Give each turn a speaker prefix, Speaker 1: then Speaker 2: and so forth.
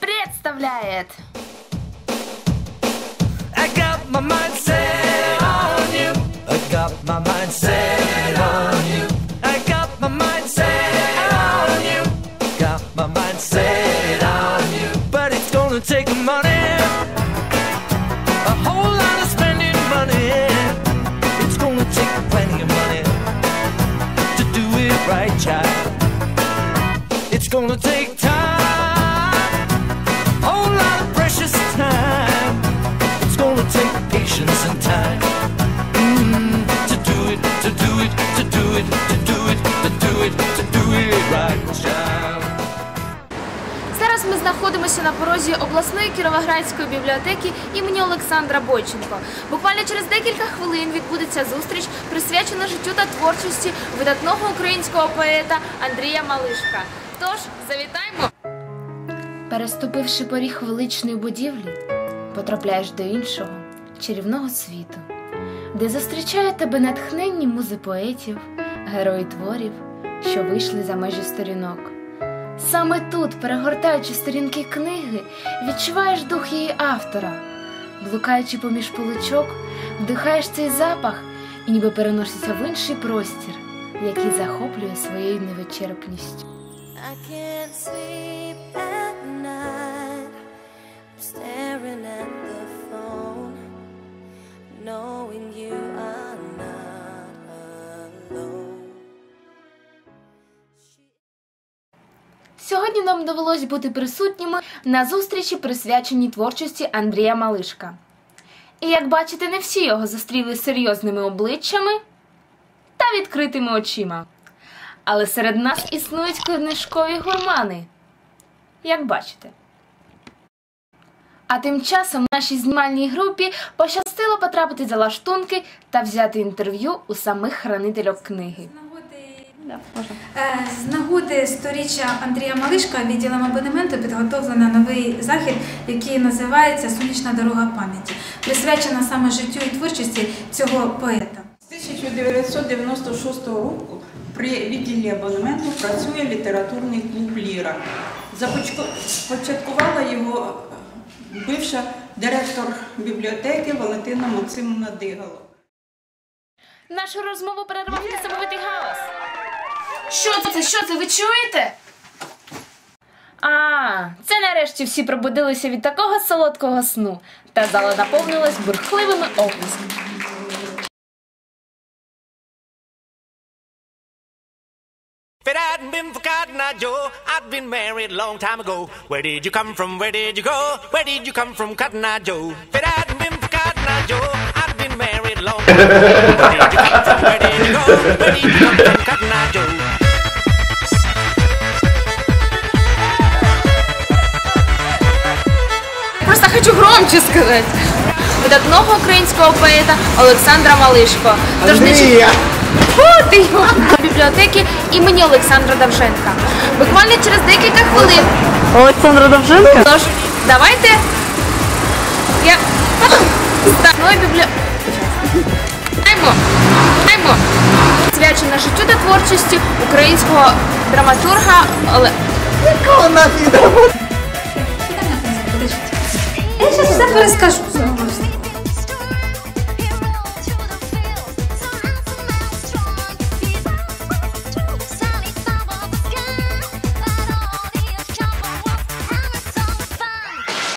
Speaker 1: представляет
Speaker 2: I got my mind set on you. I got my mind set on you. I got my mind set on you. Got my mind set on you. But it's gonna take money. A whole lot of spending money. It's gonna take plenty of money to do it right, child. It's gonna take time.
Speaker 1: Зараз ми знаходимося на порозі обласної кіровоградської бібліотеки імені Олександра Бойченко. Буквально через декілька хвилин відбудеться зустріч, присвячена життю та творчості видатного українського поета Андрія Малишка. Тож завітаймо! Переступивши поріг величної будівлі, потрапляєш до іншого чарівного світу, де зустрічають тебе натхненні музи поетів, герої творів, що вийшли за межі сторінок. Саме тут, перегортаючи сторінки книги, відчуваєш дух її автора. Блукаючи поміж поличок, вдихаєш цей запах і ніби переносишся в інший простір, який захоплює своєю невичерпністю.
Speaker 3: I can't sleep at night. Staring at
Speaker 1: Сьогодні нам довелось бути присутніми на зустрічі, присвяченій творчості Андрія Малишка. І як бачите, не всі його зустріли серйозними обличчями та відкритими очима. Але серед нас існують книжкові гурмани. Як бачите. А тим часом нашій знімальній групі пощастило потрапити за лаштунки та взяти інтерв'ю у самих хранителів книги.
Speaker 4: Е, З нагоди сторіччя Андрія Малишка відділом абонементу підготовлено новий захід, який називається Сонячна дорога пам'яті, присвячена саме життю і творчості цього поета.
Speaker 5: З 1996 року при відділі абонементу працює літературний клуб Ліра. Започаткувала його бивша директор бібліотеки Валентина Максимовна Дигало.
Speaker 1: Нашу розмову перервав несамовитий галас. Що це? Що це? Ви чуєте? А, це нарешті всі пробудилися від такого солодкого сну, та зала наповнилась бурхливими оплесками.
Speaker 2: If it hadn't been for Cotton Eye Joe, I'd been married a long time ago. Where did you come from? Where did you go? Where did you come from, Cotton Eye Joe? If it hadn't been for Cotton Eye Joe, I'd been married a long time ago. Where did you come from? Where did you go? Where did you come from, Cotton Eye Joe?
Speaker 1: Хочу громче сказати. Видатного українського поета Олександра Малишко. Тож не чекайте. Ти його! бібліотеки імені Олександра Давженка. Буквально через декілька хвилин.
Speaker 6: Олександра Довженка?
Speaker 1: Тож, давайте. Я. Станою бібліо. Аймо. Аймо. Свячена життю та творчості українського драматурга Оле.
Speaker 4: Я зараз все перескажу.